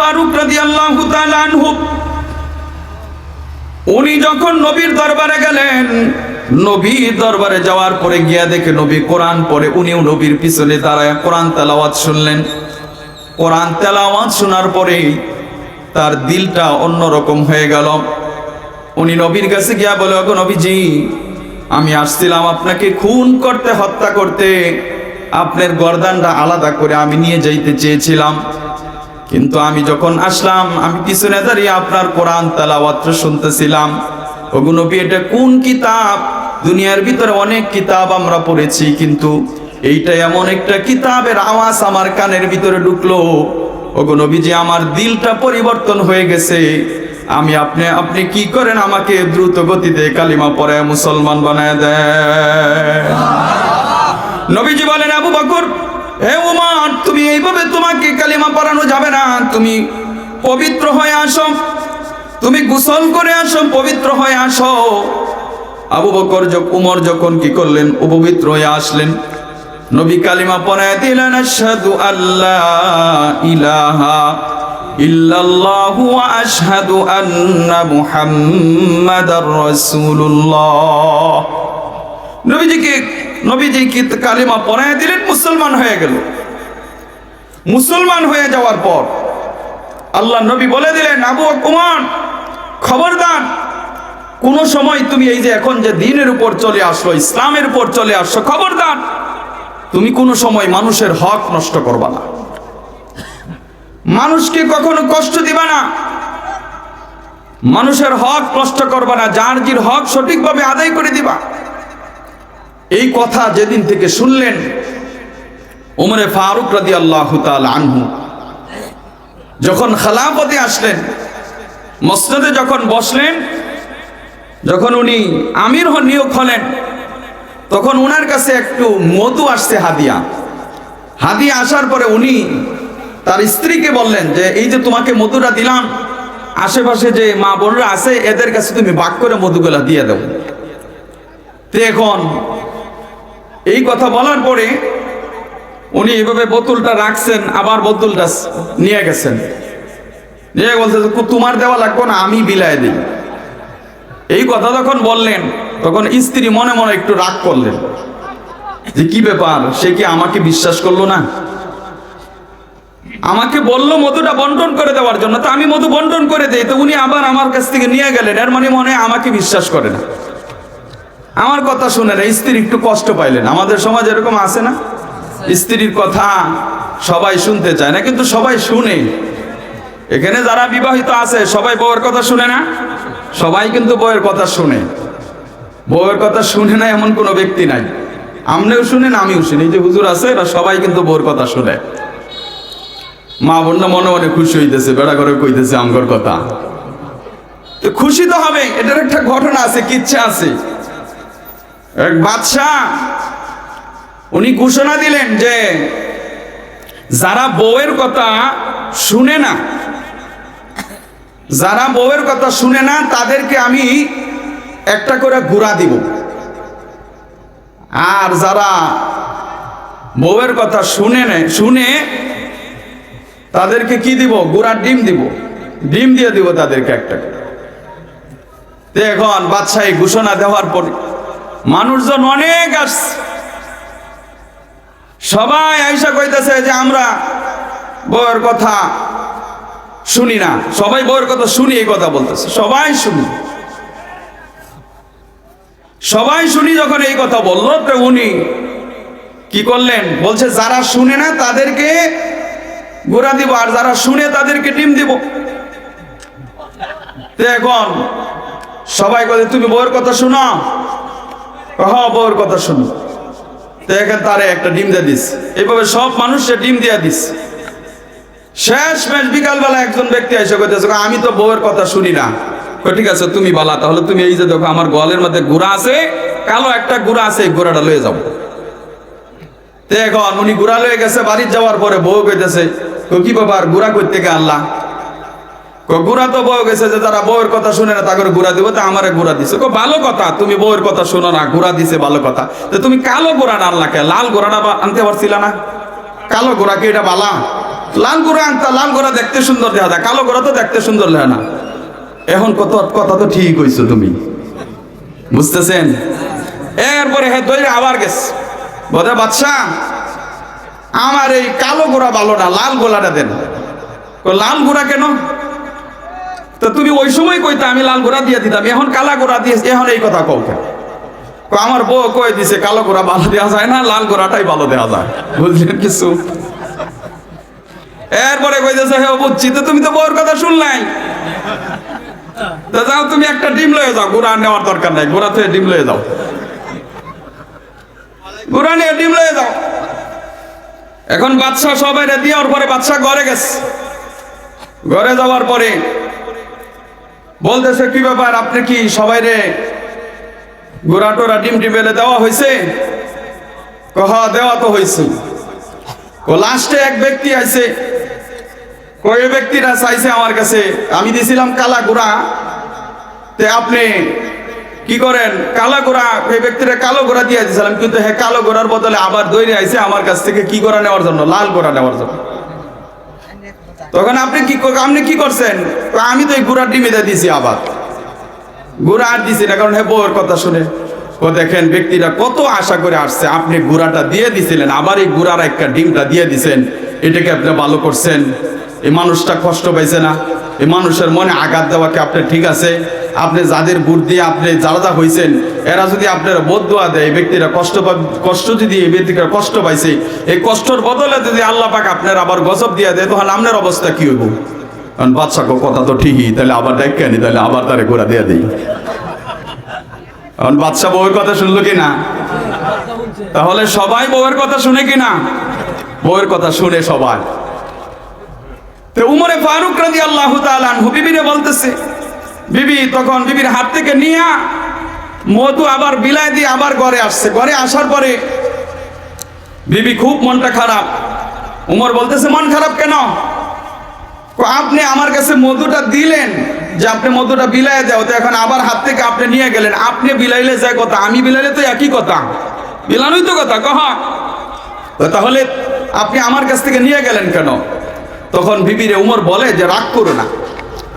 ফারুক তাআলা আনহু, উনি যখন নবীর দরবারে গেলেন, নবীর দরবারে যাওয়ার পরে গিয়া দেখে নবী কোরআন পড়ে, উনিও নবীর পিছনে দাঁড়ায় কোরআন তেলাওয়াত শুনলেন। কোরআন তেলাওয়াত শোনার পরে তার দিলটা অন্যরকম হয়ে গেল। উনি নবীর কাছে গিয়া বলে, ওগো নবীজি, আমি আসছিলাম আপনাকে খুন করতে, হত্যা করতে। আপনার গর্দানটা আলাদা করে আমি নিয়ে যাইতে চেয়েছিলাম। কিন্তু আমি যখন আসলাম, আমি পিছনে দাঁড়িয়ে আপনার কোরআন তালাওয়াত শুনতেছিলাম। ওগো নবী এটা কোন কিতাব? দুনিয়ার ভিতরে অনেক কিতাব আমরা পড়েছি, কিন্তু এইটা এমন একটা কিতাবের আওয়াজ আমার কানের ভিতরে ঢুকলো। ওগো নবীজি, আমার দিলটা পরিবর্তন হয়ে গেছে। আমি আপনি আপনি কি করেন আমাকে দ্রুত গতিতে কালিমা পরে মুসলমান বানায় দেয় নবীজি বলেন, আবু বকর হে উমার, তুমি এইভাবে তোমাকে কালিমা পড়ানো যাবে না। তুমি পবিত্র হয়ে আসো। তুমি গোসল করে আসো, পবিত্র হয়ে আসো। আবু বকর উমর যখন কি করলেন, উপবিত্র হয়ে আসলেন। নবী কালিমা পড়ায় দিলেন, আশহাদু আল্লাহ ইলাহা ইল্লাল্লাহু ওয়া আশহাদু আন্না মুহাম্মাদার রাসূলুল্লাহ। নবীজিকে নবীজি কি কালিমা পড়ায় দিলেন? মুসলমান হয়ে গেল। মুসলমান হয়ে যাওয়ার পর আল্লাহ নবী বলে দিলেন, আবু কুমার খবরদার, কোন সময় তুমি এই যে এখন যে দিনের উপর চলে আসলো, ইসলামের উপর চলে আসছো, খবরদার, তুমি কোনো সময় মানুষের হক নষ্ট করবা না। মানুষকে কখনো কষ্ট দিবা না। মানুষের হক নষ্ট করবা না, যার জির হক সঠিকভাবে আদায় করে দিবা। এই কথা যেদিন থেকে শুনলেন, উমরে ফারুক রাদি আল্লাহ আনহু, যখন খালাপতি আসলেন মসনদে যখন বসলেন, যখন উনি আমির হন নিয়োগ হলেন, তখন উনার কাছে একটু মধু আসছে হাদিয়া। হাদিয়া আসার পরে উনি তার স্ত্রীকে বললেন যে, এই যে তোমাকে মধুটা দিলাম, আশেপাশে যে মা বোনরা আছে, এদের কাছে তুমি বাক করে মধুগুলা দিয়ে তো এখন এই কথা বলার পরে উনি এইভাবে বোতলটা রাখছেন, আবার বোতলটা নিয়ে গেছেন। নিয়ে বলছে তোমার দেওয়া লাগবে না, আমি বিলায় দিই। এই কথা যখন বললেন, তখন স্ত্রী মনে মনে একটু রাগ করলেন। যে, কি ব্যাপার? সে কি আমাকে বিশ্বাস করল না? আমাকে বলল মধুটা বন্টন করে দেওয়ার জন্য, তো আমি মধু বন্টন করে দেই, তো উনি আবার আমার কাছ থেকে নিয়ে গেলেন, এর মানে মনে আমাকে বিশ্বাস করে না। আমার কথা শুনে না স্ত্রী একটু কষ্ট পাইলেন। আমাদের সমাজ এরকম আছে না? স্ত্রীর কথা সবাই শুনতে চায় না, কিন্তু সবাই শুনে। এখানে যারা বিবাহিত আছে, সবাই বউয়ের কথা শুনে না? সবাই কিন্তু বউয়ের কথা শুনে। বউয়ের কথা শুনে না এমন কোনো ব্যক্তি নাই। আমনেও শুনেন আমিও শুনি। যে হুজুর আছে, এরা সবাই কিন্তু বউয়ের কথা শুনে। মা বোনরা মনে মনে খুশি হইতেছে, বেড়া করে কইতেছে আমগর কথা। তো খুশি তো হবে, এটার একটা ঘটনা আছে, কিচ্ছা আছে। এক বাদশাহ, উনি ঘোষণা দিলেন যে যারা বউয়ের কথা শুনে না, যারা বউয়ের কথা শুনে না, তাদেরকে আমি একটা করে ঘোড়া দিব। আর যারা বউয়ের কথা শুনে নে, শুনে তাদেরকে কি দিব? গুড়ার ডিম দিব। ডিম দিয়ে দিব তাদেরকে একটা এখন বাদশাহী ঘোষণা দেওয়ার পরে মানুষজন অনেক আসছে। সবাই আইসা কইতেছে যে আমরা বউয়ের কথা শুনি না। সবাই বউয়ের কথা শুনি, এই কথা বলতেছে। সবাই শুনি। সবাই শুনি যখন এই কথা বলল, তো উনি কি করলেন? বলছে, যারা শুনে না তাদেরকে গোড়া দিব, আর যারা শুনে তাদেরকে ডিম দিব। এখন সবাই বলে তুমি বউয়ের কথা শোনো? হ বউয়ের কথা শুনো। তো এখানে তারে একটা ডিম দিয়ে দিস। এইভাবে সব মানুষে ডিম দিয়ে দিস। শেষ ম্যাচ বিকালবেলা একজন ব্যক্তি এসে কইতেছে আমি তো বউয়ের কথা শুনি না। ঠিক আছে তুমি বলা তাহলে তুমি এই যে দেখো আমার গোয়ালের মধ্যে গুড়া আছে কালো একটা গুড়া আছে এই গুড়াটা লয়ে যাব তো এখন উনি গুড়া লয়ে গেছে বাড়ির যাওয়ার পরে বউ কইতেছে কই, কি ব্যাপার গুড়া করতে গে আল্লাহ গুড়া তো বউ গেছে যে তারা বউয়ের কথা শুনে না তাকে গুড়া দিব তা আমারে গুড়া দিছে। কই, ভালো কথা তুমি বউয়ের কথা শোনো না গুড়া দিছে ভালো কথা। তো তুমি কালো গোড়া আনলা কে? লাল গোড়াটা আনতে পারছিলা না? কালো গোড়া কি এটা বালা? লাল গোড়া আনতা লাল গোড়া দেখতে সুন্দর দেখা যায় কালো গোড়া তো দেখতে সুন্দর লাগে না। এখন কত কথা তো ঠিক হইছো তুমি। বুঝতেছেন? এরপরে হে দইরে আবার গেছে। বোধে বাদশা আমার এই কালো গোড়া ভালো না লাল গোলাটা দেন। লাল গোড়া কেন? তো তুমি ওই সময় কইতে, আমি লাল গোড়া দিয়ে দিতাম, এখন কালা গোড়া দিয়ে এখন এই কথা কও কেন? আমার বউ কই দিছে, কালো গোড়া ভালো দেওয়া যায় না, লাল গোড়াটাই ভালো দেওয়া যায়। বুঝলেন কিছু এরপরে কইতেছে, হে, বুঝছি, তো তুমি তো বউর কথা শুনলাই যাও, তুমি একটা ডিম লয়ে যাও, গুড়া নেওয়ার দরকার নাই, গুড়া থেকে ডিম লয়ে যাও। গুড়া নিয়ে ডিম লয়ে যাও। এখন বাদশাহ সবাই দেওয়ার পরে বাদশাহ ঘরে গেছে। ঘরে যাওয়ার পরে বলতেছে, কি ব্যাপার? আপনি কি সবাই রে গোড়া টোরা ডিম টিমেলে দেওয়া হয়েছে কহ, দেওয়া তো হয়েছে ও লাস্টে এক ব্যক্তি আছে কয় ব্যক্তিরা চাইছে আমার কাছে, আমি দিছিলাম কালা গোড়া। তে আপনি কি করেন? কালা গোড়া, এই ব্যক্তিরা কালো গোড়া দিয়ে দিয়েছিলাম কিন্তু হ্যাঁ কালো গোড়ার বদলে আবার দৈরে আইছে আমার কাছ থেকে কি গোড়া নেওয়ার জন্য? লাল গোড়া নেওয়ার জন্য। তখন আপনি কি আপনি কি করছেন? আমি তো এই গুড়ার ডিমিতে দিছি আবার গুড়া আর দিছি না, কারণ হ্যাঁ বউয়ের কথা শুনে। ও দেখেন, ব্যক্তিরা কত আশা করে আসছে, আপনি গুড়াটা দিয়ে দিছিলেন, আবার এই গুড়ার একটা ডিমটা দিয়ে দিছেন। এটাকে আপনি ভালো করছেন। এই মানুষটা কষ্ট পাইছে না। এই মানুষের মনে আঘাত দেওয়াকে আপনি ঠিক আছে? আপনি যাদের বুট দিয়ে আপনি যা হয়েছেন এরা যদি আপনার বোধ দোয়া ব্যক্তিরা কষ্ট কষ্ট যদি এই ব্যক্তিরা কষ্ট পাইছে, এই কষ্টর বদলে যদি আল্লাহ পাক আপনার আবার গজব দিয়ে দেয় তখন আপনার অবস্থা কি হইব? কারণ বাদশাহ কথা তো ঠিকই, তাহলে আবার দেখে নি তাহলে আবার তারে ঘোরা দিয়ে দিই। এখন বাদশাহ বউয়ের কথা শুনলো কি না তাহলে সবাই বউয়ের কথা শুনে কি না বউয়ের কথা শুনে সবাই। তো উমরে ফারুক রাজি আল্লাহ তালানহু বিবিরে বলতেছে বিবি তখন বিবির হাত থেকে নিয়ে মধু আবার বিলায় দিয়ে আবার ঘরে আসছে। ঘরে আসার পরে বিবি খুব মনটা খারাপ। উমর বলতেছে, মন খারাপ কেন? আপনি আমার কাছে মধুটা দিলেন যে আপনি মধুটা বিলায় দাও, তো এখন আবার হাত থেকে আপনি নিয়ে গেলেন। আপনি বিলাইলে যায় কথা, আমি বিলাইলে তো একই কথা। বিলানোই তো কথা, কহ। তাহলে আপনি আমার কাছ থেকে নিয়ে গেলেন কেন? তখন বিবিরে উমর বলে যে, রাগ করো না।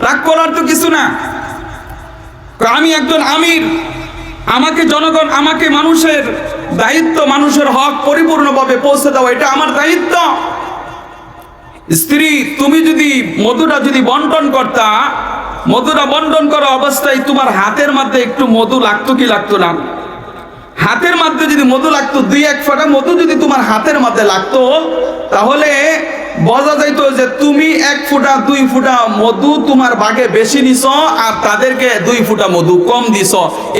রাগ করার তো কিছু না। আমি একজন আমির। আমাকে জনগণ, আমাকে মানুষের দায়িত্ব, মানুষের হক পরিপূর্ণভাবে পৌঁছে দেওয়া এটা আমার দায়িত্ব। স্ত্রী, তুমি যদি মধুটা যদি বন্টন করতা, মধুটা বন্টন করা অবস্থায় তোমার হাতের মধ্যে একটু মধু লাগতো কি লাগতো না? হাতের মধ্যে যদি মধু লাগতো, দুই এক ফোঁটা মধু যদি তোমার হাতের মধ্যে লাগতো, তাহলে বোঝা যাইতো যে তুমি এক ফুটা, দুই ফুটা মধু তোমার বাগে বেশি নিছ আর তাদেরকে দুই ফুটা মধু কম দিছ।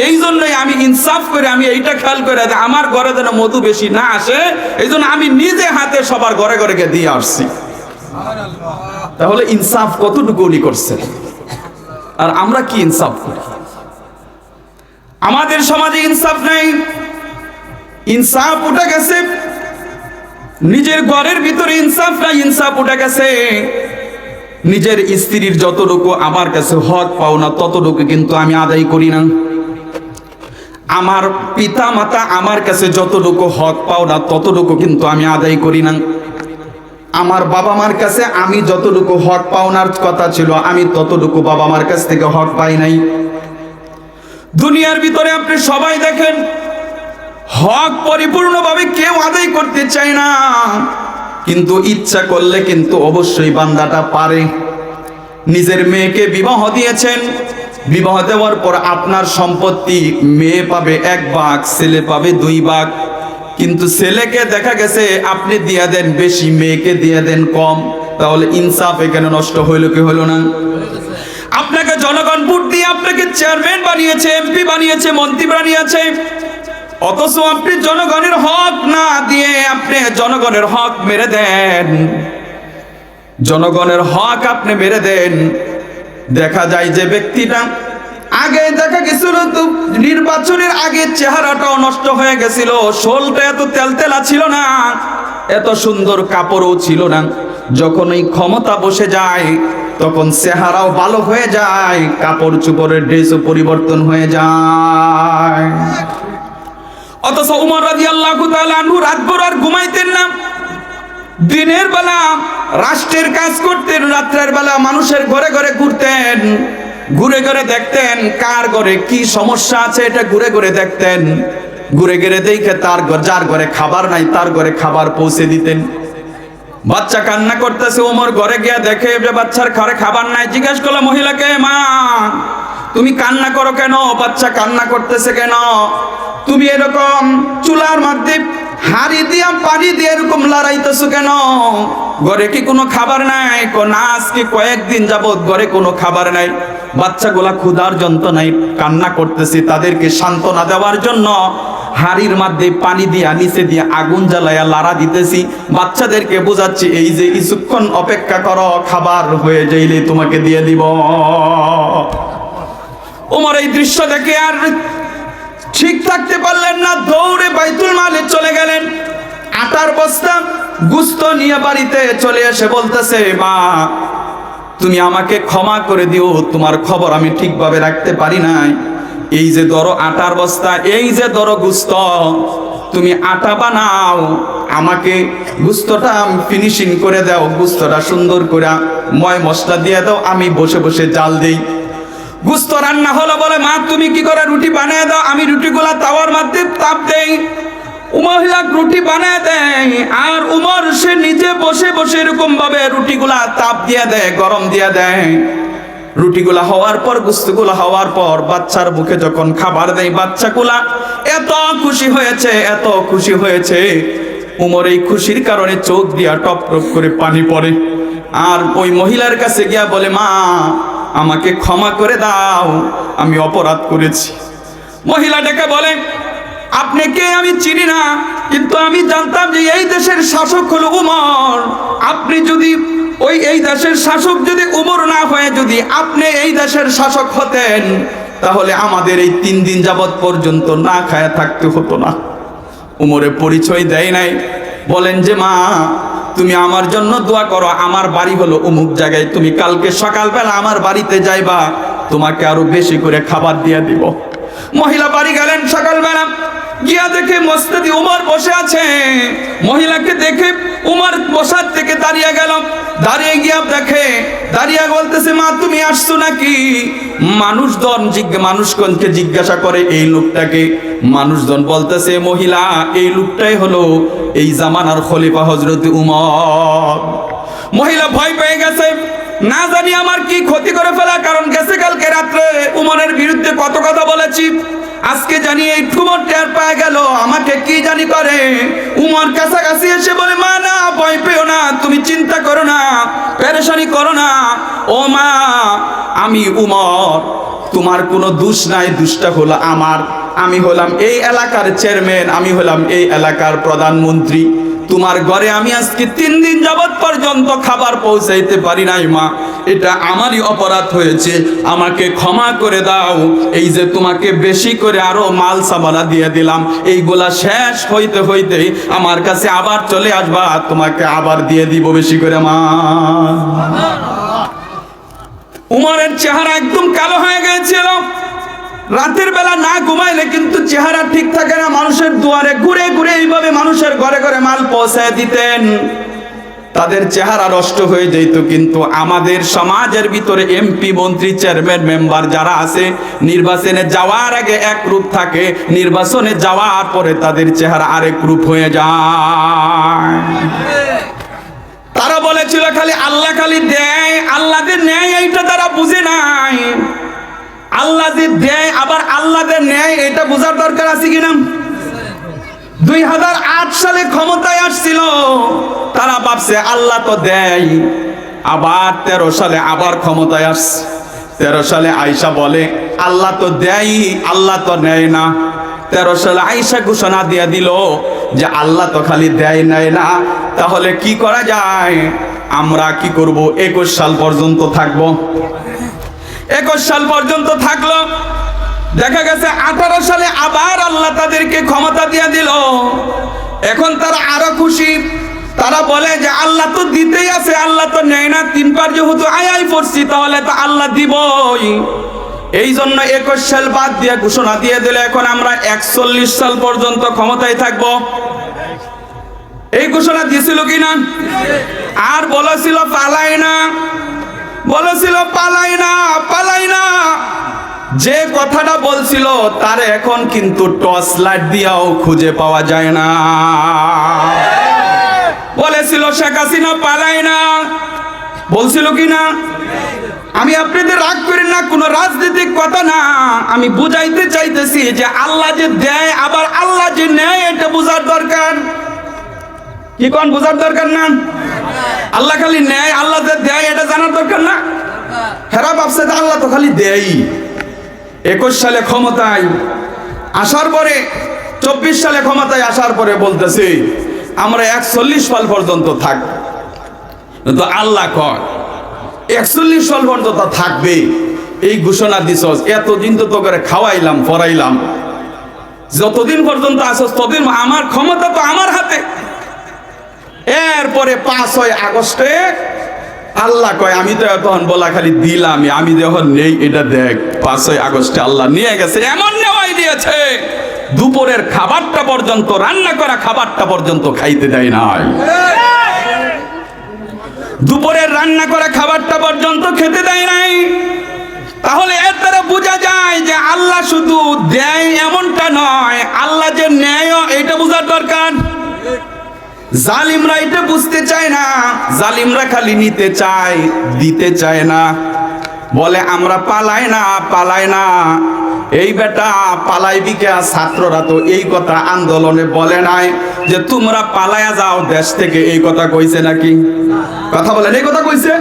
এই জন্যই আমি ইনসাফ করে আমি এইটা খেয়াল করে যে আমার ঘরে যেন মধু বেশি না আসে, এই জন্য আমি নিজে হাতে সবার ঘরে ঘরে দিয়ে আসছি। তাহলে ইনসাফ কতটুকু উনি করছেন? আর আমরা কি ইনসাফ করি? আমাদের সমাজে ইনসাফ নাই। ইনসাফ উঠে গেছে নিজের ঘরের ভিতরে ইনসাফ নাই, ইনসাফ উঠে গেছে। নিজের স্ত্রীর যতটুকু আমার কাছে হক পাও না, ততটুকু কিন্তু আমি আদায় করি না। আমার পিতা মাতা আমার কাছে যতটুকু হক পাও না, ততটুকু কিন্তু আমি আদায় করি না। আমার বাবা মার কাছে আমি যতটুকু হক পাওনার কথা ছিল, আমি ততটুকু বাবা মার কাছ থেকে হক পাই নাই। দুনিয়ার ভিতরে আপনি সবাই দেখেন হক পরিপূর্ণভাবে কেউ আদায় করতে চায় না। কিন্তু ইচ্ছা করলে কিন্তু অবশ্যই বান্দাটা পারে। নিজের মেয়েকে বিবাহ দিয়েছেন। বিবাহ দেওয়ার পর আপনার সম্পত্তি মেয়ে পাবে এক ভাগ, ছেলে পাবে দুই ভাগ। কিন্তু ছেলেকে দেখা গেছে আপনি দিয়া দেন বেশি, মেয়েকে দিয়া দেন কম। তাহলে ইনসাফ এখানে নষ্ট হইল কি হইল না? আপনাকে জনগণ ভোট দিয়ে আপনাকে চেয়ারম্যান বানিয়েছে, এমপি বানিয়েছে, মন্ত্রী বানিয়েছে। অথচ আপনি জনগণের হক না দিয়ে আপনি জনগণের হক মেরে দেন। জনগণের হক আপনি মেরে দেন। দেখা যায় যে ব্যক্তিটা আগে দেখা গেছিল তো নির্বাচনের আগে চেহারাটাও নষ্ট হয়ে গেছিল, শোলটা এত তেলতেলা ছিল না, এত সুন্দর কাপড়ও ছিল না। যখন ওই ক্ষমতা বসে যায়, তখন চেহারাও ভালো হয়ে যায়, কাপড় চুপড়ের ড্রেসও পরিবর্তন হয়ে যায়। অথচ উমর রাজি আল্লাহ আনহু রাতভর আর ঘুমাইতেন না। দিনের বেলা রাষ্ট্রের কাজ করতেন, রাত্রের বেলা মানুষের ঘরে ঘরে ঘুরতেন, ঘুরে ঘুরে দেখতেন কার ঘরে কি সমস্যা আছে এটা ঘুরে ঘুরে দেখতেন। ঘুরে ঘুরে দেখে তার ঘর যার ঘরে খাবার নাই, তার ঘরে খাবার পৌঁছে দিতেন। বাচ্চা কান্না করতেছে ওমর ঘরে গিয়া দেখে যে বাচ্চার ঘরে খাবার নাই। জিজ্ঞেস করল, মহিলাকে, মা, তুমি কান্না করো কেন? বাচ্চা কান্না করতেছে কেন? তুমি এরকম চুলার মধ্যে হাড়ি দিয়া, পানি দিয়ে এরকম লড়াইতেছো কেন? ঘরে কি কোনো খাবার নাই? কো না, আজকে কয়েকদিন যাবত ঘরে কোনো খাবার নাই। বাচ্চাগুলা ক্ষুধার যন্ত্রণায় কান্না করতেছে, তাদেরকে সান্ত্বনা দেওয়ার জন্য হাড়ির মধ্যে পানি দিয়া, নিচে দিয়ে আগুন জ্বালাইয়া লাড়া দিতেছি। বাচ্চাদেরকে বোঝাচ্ছি, এই যে কিছুক্ষণ অপেক্ষা করো, খাবার হয়ে যাইলে তোমাকে দিয়ে দিব। ওমর এই দৃশ্য দেখে আর ঠিক থাকতে পারলেন না, দৌড়ে বাইতুল মালে চলে গেলেন। আটার বস্তা গুস্ত নিয়ে বাড়িতে চলে এসে বলতেছে, মা, তুমি আমাকে ক্ষমা করে দিও, তোমার খবর আমি ঠিকভাবে রাখতে পারি নাই। এই যে ধরো আটার বস্তা, এই যে ধরো গুস্ত, তুমি আটা বানাও, আমাকে গুস্তটা ফিনিশিং করে দাও, গুস্তটা সুন্দর করে ময় মশলা দিয়ে দাও, আমি বসে বসে জাল দেই। গুস্ত রান্না হলো বলে, মা, তুমি কি করে রুটি বানিয়ে দাও? আমি রুটিগুলা তাওয়ার মধ্যে তাপ দেই। মহিলা রুটি বানিয়ে দেয় আর উমর সে নিজে বসে বসে এরকম ভাবে রুটিগুলা তাপ দিয়ে দেয়, গরম দিয়ে দেয়। রুটিগুলা হওয়ার পর, গুস্তগুলা হওয়ার পর, বাচ্চার মুখে যখন খাবার দেয় বাচ্চাগুলা, এত খুশি হয়েছে, এত খুশি হয়েছে। উমর এই খুশির কারণে চোখ দিয়া টপ টপ করে পানি পড়ে। আর ওই মহিলার কাছে গিয়া বলে, মা আমাকে ক্ষমা করে দাও, আমি অপরাধ করেছি। মহিলাটাকে বলে, আপনি কে? আমি চিনি না, কিন্তু আমি জানতাম যে এই দেশের শাসক হলো উমর। আপনি যদি ওই, এই দেশের শাসক যদি উমর না হয়ে যদি আপনি এই দেশের শাসক হতেন, তাহলে আমাদের এই তিন দিন যাবৎ পর্যন্ত না খায়া থাকতে হতো না। উমরে পরিচয় দেয় নাই। বলেন যে, মা তুমি আমার জন্য দোয়া করো, আমার বাড়ি হলো অমুক জায়গায়। তুমি কালকে সকালবেলা আমার বাড়িতে যাইবা, তোমাকে আরও বেশি করে খাবার দিয়ে দিব। মহিলা বাড়ি গেলেন সকালবেলা, গিয়া দেখে মস্তাদি উমার বসে আছে। মহিলাকে দেখে উমার বসার থেকে দাঁড়িয়ে গেল। দাঁড়িয়ে গিয়া দেখে, দাঁড়িয়ে বলতেছে, মা, তুমি আসছো নাকি? মানুষজন মানুষগণকে জিজ্ঞাসা করে, এই লোকটাকে? মানুষজন বলতেছে, মহিলা, এই লোকটাই হলো এই জামানার খলিফা হজরত উমর। মহিলা ভয় পেয়ে গেছে, না জানি আমার কি ক্ষতি করে ফেলা, কারণ গেছে কালকে রাত্রে উমরের বিরুদ্ধে কত কথা বলেছি। আজকে জানি এই ঠুমর টের পায়ে গেল, আমাকে কি জানি করে? উমর কাছাকাছি এসে বলে, মা, না, ভয় পেও না, তুমি চিন্তা করো না, পেরেশানি করো না। ও মা, আমি উমর, তোমার কোনো দুষ নাই, দুষ্টা হলো আমার। আমি হলাম এই এলাকার চেয়ারম্যান আমি হলাম এই এলাকার প্রধানমন্ত্রী। তোমার ঘরে আমি আজকে তিন দিন যাবৎ পর্যন্ত খাবার পৌঁছাইতে পারি নাই, মা। এটা আমারই অপরাধ হয়েছে। আমাকে ক্ষমা করে দাও। এই যে তোমাকে বেশি করে আরও মাল সামানা দিয়ে দিলাম, এইগুলা শেষ হইতে হইতে আমার কাছে আবার চলে আসবা তোমাকে আবার দিয়ে দিব বেশি করে মা উমারের চেহারা একদম কালো হয়ে গিয়েছিল। রাতের বেলা না ঘুমাইলে কিন্তু চেহারা ঠিক থাকে না, মানুষের দুয়ারে ঘুরে ঘুরে এইভাবে মানুষের ঘরে ঘরে মাল পৌঁছায় দিতেন? তাদের চেহারা নষ্ট হয়ে যেত, কিন্তু আমাদের সমাজের ভিতরে এমপি মন্ত্রী চেয়ারম্যান মেম্বার যারা আছে, নির্বাচনে যাওয়ার আগে এক রূপ থাকে, নির্বাচনে যাওয়ার পরে তাদের চেহারা আরেক রূপ হয়ে যায়। তারা বলেছিল খালি আল্লাহ খালি দেয়, আল্লাহ যে নেয় এইটা তারা বুঝে নাই। আল্লাহ দেয়, আবার আল্লাহ যে নেয়, এটা বোঝার দরকার আছে কিনা দুই হাজার আট সালে ক্ষমতায় আসছিল, তারা ভাবছে, আল্লাহ তো দেয়। আবার তেরো সালে আবার ক্ষমতায় আসছে। তেরো সালে আয়সা বলে, আল্লাহ তো দেয়, আল্লাহ তো নেয় না। তেরো সালে আয়সা ঘোষণা দিয়ে দিল যে, আল্লাহ তো খালি দেয়, নেয় না। তাহলে কি করা যায়? আমরা কি করব? একুশ সাল পর্যন্ত থাকব। একুশ সাল পর্যন্ত থাকল। দেখা গেছে আঠারো সালে আবার আল্লাহ তাদেরকে ক্ষমতা দিয়ে দিল। এখন তারা আরও খুশি। তারা বলে যে, আল্লাহ তো দিতেই আছে, আল্লাহ তো নেয় না। তিনবার যেহেতু আয় আয় পড়ছি, তাহলে তো আল্লাহ দিবই। এই জন্য একুশ সাল বাদ দিয়ে ঘোষণা দিয়ে দিলে এখন আমরা একচল্লিশ সাল পর্যন্ত ক্ষমতায় থাকব। এই ঘোষণা দিয়েছিল কি না আর বলেছিল, পালাই না। বলেছিল, পালাই না পালাই না। যে কথাটা বলছিল, তার এখন কিন্তু টর্চ লাইট দিয়াও খুঁজে পাওয়া যায় না। বলেছিল, শেখ হাসিনা পালাই না। বলছিল কি না? আমি আপনাদের রাগ করি না, কোনো রাজনৈতিক কথা না। আমি বুঝাইতে চাইতেছি যে আল্লাহ যে দেয়, আবার আল্লাহ যে নেয়, এটা বোঝার দরকার। কি কোন বোঝার দরকার না? আল্লাহ খালি নেয়, আল্লাহ যে দেয়, এটা জানার দরকার না? হেরা ভাবছে যে আল্লাহ তো খালি দেয় একুশ সালে ক্ষমতায় আসার পরে, চব্বিশ সালে ক্ষমতায় আসার পরে বলতেছে, আমরা একচল্লিশ সাল পর্যন্ত থাক, কিন্তু আল্লাহ কয়, একচল্লিশ সাল পর্যন্ত থাকবে এই ঘোষণা দিছ এতদিন তো তোকে খাওয়াইলাম, পড়াইলাম। যতদিন পর্যন্ত আসস ততদিন আমার ক্ষমতা তো আমার হাতে। এরপরে পাঁচই আগস্টে আল্লাহ কয়, আমি তো তখন বলা খালি দিলাম আমি যখন নেই, এটা দেখ, পাঁচই আগস্টে আল্লাহ নিয়ে গেছে, এমন নেওয়াই দিয়েছে, দুপুরের খাবারটা পর্যন্ত, রান্না করা খাবারটা পর্যন্ত খাইতে দেয় নাই। দুপুরের রান্না করা খাবারটা পর্যন্ত খেতে দেয় নাই। তাহলে এর দ্বারা বোঝা যায় যে আল্লাহ শুধু দেয় এমনটা নয়, আল্লাহ যে ন্যায় এটা বোঝার দরকার। জালিমরা এটা বুঝতে চায় না, জালিমরা খালি নিতে চায়, দিতে চায় না। বলে, আমরা পালাই না পালাই না। এই বেটা পালাইবি কে ছাত্ররা তো এই কথা আন্দোলনে বলে নাই যে তোমরা পালায়া যাও, দেশ থেকে এই কথা কইছে নাকি? কথা বলেন, এই কথা কইছে?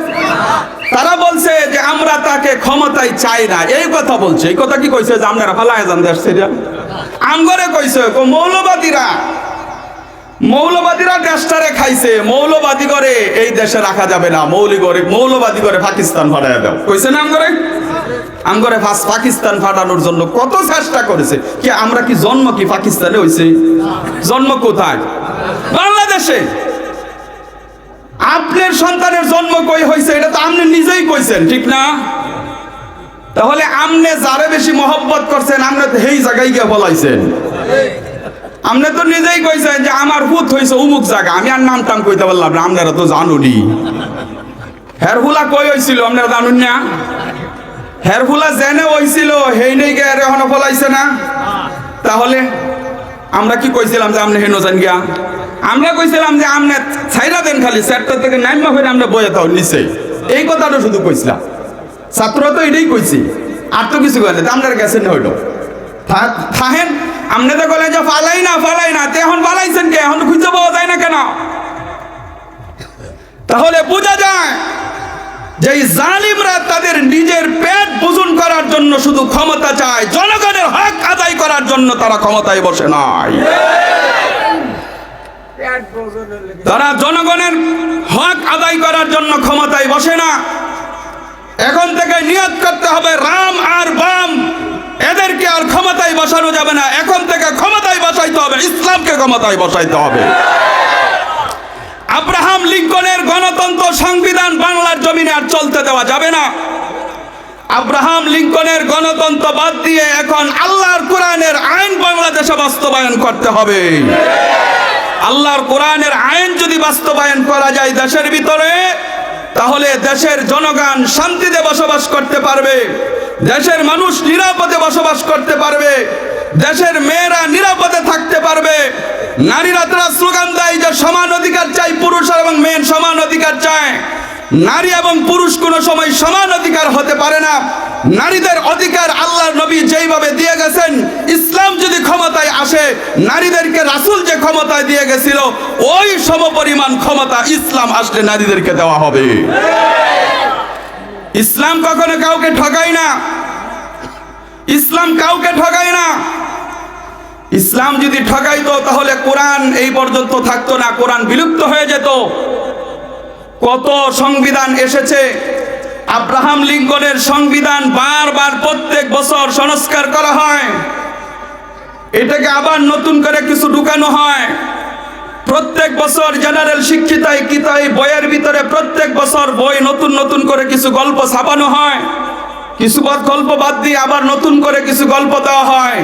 তারা বলছে যে, আমরা তাকে ক্ষমতায় চাই না। এই কথা বলছে। এই কথা কি কইছে? যে, আপনারা পালায়া যান দেশ থেকে। আমগরে কইছে মৌলবাদীরা মৌলবাদীরা দেশটারে খাইছে, মৌলবাদী করে এই দেশে রাখা যাবে না, মৌলি করে মৌলবাদী করে পাকিস্তান ফাটাই দাও। কইছে না আমগরে আমগরে পাকিস্তান ফাটানোর জন্য কত চেষ্টা করেছে, কি আমরা কি জন্ম কি পাকিস্তানে হইছে? জন্ম কোথায়? বাংলাদেশে। আপনার সন্তানের জন্ম কই হয়েছে এটা তো আপনি নিজেই কইছেন, ঠিক না? তাহলে আমনে যারে বেশি মহব্বত করছেন, আপনি তো সেই জায়গায় গিয়ে বলাইছেন। আপনি তো নিজেই কইছেন যে আমার হুত হইছে, উমুক জায়গা। আমি আর নাম টাম কইতে পারলাম না আপনারা তো জানুনি। হেরহুলা কই হইছিল আপনারা জানুন না? হেরহুলা জেনে হইছিল, হেই নেই গে এখনও বলাইছে না। তাহলে আমরা কি কইছিলাম যে আপনি হেনো জান গিয়া? আমরা কইছিলাম যে আপনি ছাইরা দেন খালি, সেটটা থেকে নাইমা হয়ে আমরা বয়ে তাও নিচে। এই কথাটা শুধু কইছিলাম। ছাত্র তো এটাই কইছি। আর তো কিছু কয় না গেছেন হইল। থাহেন। আপনি তো বলে যে ফালাই না ফালাই না এখন ফালাইছেন কে? এখন খুঁজে পাওয়া যায় না কেন? তাহলে বোঝা যায় যে জালিমরা তাদের নিজের পেট বুঝুন করার জন্য শুধু ক্ষমতা চায়, জনগণের হক আদায় করার জন্য তারা ক্ষমতায় বসে নাই। তারা জনগণের হক আদায় করার জন্য ক্ষমতায় বসে না। এখন থেকে নিয়ত করতে হবে রাম আর বাম। এদেরকে আর ক্ষমতায় বসানো যাবে না। এখন থেকে ক্ষমতায় বসাইতে হবে। ইসলামকে ক্ষমতায় বসাইতে হবে। আব্রাহাম লিঙ্কনের গণতন্ত্র সংবিধান বাংলার জমিনে আর চলতে দেওয়া যাবে না। আব্রাহাম লিঙ্কনের গণতন্ত্র বাদ দিয়ে এখন আল্লাহর কোরআনের আইন বাংলাদেশে বাস্তবায়ন করতে হবে। আল্লাহর কোরআনের আইন যদি বাস্তবায়ন করা যায় দেশের ভিতরে, তাহলে দেশের জনগণ শান্তিতে বসবাস করতে পারবে। দেশের মানুষ নিরাপদে বসবাস করতে পারবে। দেশের মেয়েরা নিরাপদে থাকতে পারবে। নারীরা তারা স্লোগান দেয় যে সমান অধিকার চাই পুরুষ এবং মেয়ের সমান অধিকার চায়। নারী এবং পুরুষ কোনো সময় সমান অধিকার হতে পারে না। নারীদের অধিকার আল্লাহর নবী যেইভাবে দিয়ে গেছেন, ইসলাম যদি ক্ষমতায় আসে, নারীদেরকে রাসূল যে ক্ষমতায় দিয়ে গেছিল, ওই সমপরিমাণ ক্ষমতা ইসলাম আসলে নারীদেরকে দেওয়া হবে। ইসলাম কখনো কাউকে ঠকায় না। ইসলাম কাউকে ঠকায় না। ইসলাম যদি ঠকাইতো, তাহলে কোরআন এই পর্যন্ত থাকতো না, কোরআন বিলুপ্ত হয়ে যেত। কত সংবিধান এসেছে। আব্রাহাম লিঙ্কনের সংবিধান বারবার প্রত্যেক বছর সংস্কার করা হয়। এটাকে আবার নতুন করে কিছু ঢুকানো হয়। প্রত্যেক বছর জেনারেল শিক্ষিতাই কিতাই বইয়ের ভিতরে প্রত্যেক বছর বই নতুন নতুন করে কিছু গল্প ছাপানো হয়। কিছু গল্প বাদ দিয়ে আবার নতুন করে কিছু গল্প দেওয়া হয়।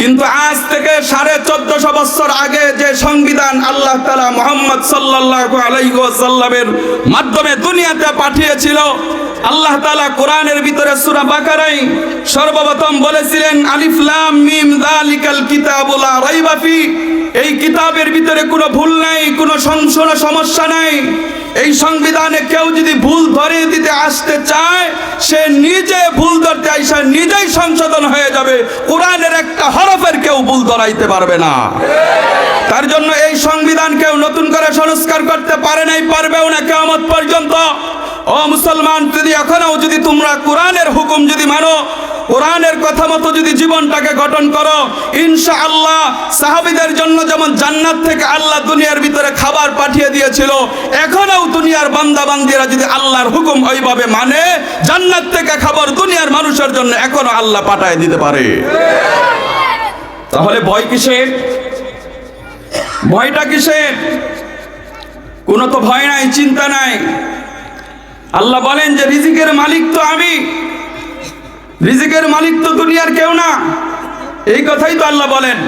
কিন্তু আজ থেকে সাড়ে চোদ্দশো বছর আগে যে সংবিধান আল্লাহ তালা মোহাম্মদ সাল্লাহ আলাইসাল্লামের মাধ্যমে দুনিয়াতে পাঠিয়েছিল, আল্লাহ তালা কোরআনের ভিতরে সুরা বাকারাই সর্বপ্রথম বলেছিলেন আলিফলাম মিম দালিকাল কিতাবুলা রাইবাফি এই কিতাবের ভিতরে কোনো ভুল নাই, কোনো সংশোধন সমস্যা নাই। এই সংবিধানে কেউ যদি ভুল ধরিয়ে দিতে আসতে চায়, সে নিজে ভুল ধরতে আইসা নিজেই সংশোধন হয়ে যাবে। কোরআনের একটা হরফের কেউ ভুল ধরাইতে পারবে না। তার জন্য এই সংবিধান কেউ নতুন করে সংস্কার করতে পারে নাই, পারবেও না কেমন পর্যন্ত। ও মুসলমান, যদি এখনও যদি তোমরা কোরআনের হুকুম যদি মানো কোরআনের কথা মতো যদি জীবনটাকে গঠন করো ইনশা আল্লাহ সাহাবিদের জন্য যেমন জান্নাত থেকে আল্লাহ দুনিয়ার ভিতরে খাবার পাঠিয়ে দিয়েছিল, এখনও দুনিয়ার বান্দা বান্দিরা যদি আল্লাহর হুকুম ওইভাবে মানে জান্নাত থেকে খাবার দুনিয়ার মানুষের জন্য এখনও আল্লাহ পাঠায় দিতে পারে। তাহলে ভয় কিসের? ভয়টা কিসের? কোনো তো ভয় নাই, চিন্তা নাই। আল্লাহ বলেন যে, রিজিকের মালিক তো আমি। রিজিকের মালিক তো দুনিয়ার কেউ না। এই কথাই তো আল্লাহ বলেন।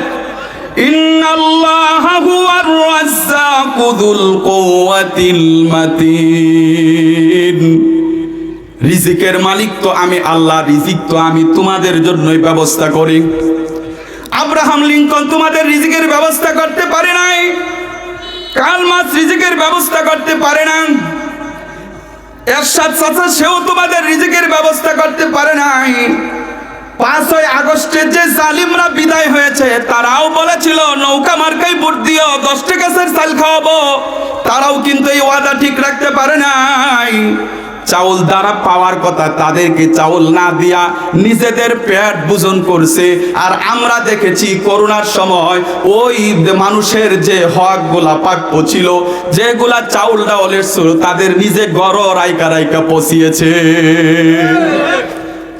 রিজিকের মালিক তো আমি আল্লাহ রিজিক তো আমি, তোমাদের জন্যই ব্যবস্থা করি। আব্রাহাম লিঙ্কন তোমাদের রিজিকের ব্যবস্থা করতে পারে নাই। কাল মাস রিজিকের ব্যবস্থা করতে পারে না এরশাদ চাচা সেও তোমাদের রিজিকের ব্যবস্থা করতে পারে নাই। পাঁচই আগস্টে যে জালিমরা বিদায় হয়েছে, তারাও বলেছিল, নৌকা মার্কাই ভোট দিও, দশটা গাছের চাল খাওয়াবো। তারাও কিন্তু এই ওয়াদা ঠিক রাখতে পারে নাই। চাউল দ্বারা পাওয়ার কথা, তাদেরকে চাউল না দিয়া নিজেদের পেট বুঝন করছে। আর আমরা দেখেছি করোনার সময় ওই মানুষের যে হকগুলা প্রাপ্য ছিল, যেগুলা চাউল ডাউলের ছিল, তাদের নিজে গড় রাইকা রাইকা পচিয়েছে।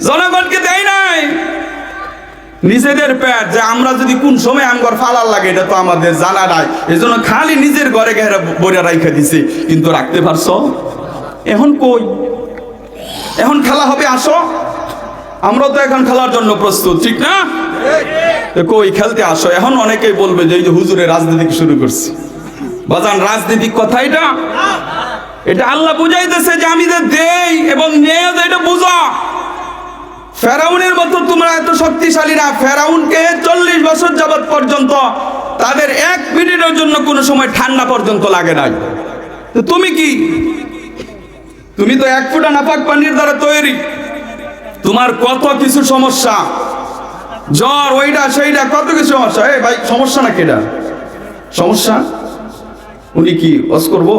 জনগণকে দেয় নাই। নিজেদের পেট, যে আমরা যদি কোন সময় আমগর ফালার লাগে, এটা তো আমাদের জানা নাই। এজন্য খালি নিজের ঘরে ঘেরা বইরা রাইখা দিছে। কিন্তু রাখতে পারছ? এখন কই? এখন খেলা হবে, আসো। আমরা তো এখন খেলার জন্য প্রস্তুত, ঠিক না? কই, খেলতে আসো। এখন অনেকেই বলবে যে এই যে হুজুরে রাজনীতি শুরু করছি। বাজান রাজনীতিক কথা এটা? এটা আল্লাহ বুঝাইতেছে যে আমি যে দেই এবং নেই এটা বুঝা। ফেরাউনের মতো তোমরা এত শক্তিশালী না ফেরাউনকে চল্লিশ বছর যাবৎ পর্যন্ত তাদের এক মিনিটের জন্য কোনো সময় ঠান্ডা পর্যন্ত লাগে নাই। তুমি কি তুমি তো এক ফুটা নাপাক পানির দ্বারা তৈরি। তোমার কত কিছু সমস্যা? জ্বর ওইটা সেইটা কত কিছু সমস্যা? এই ভাই, সমস্যা না কেটা সমস্যা? উনি কি অস করব?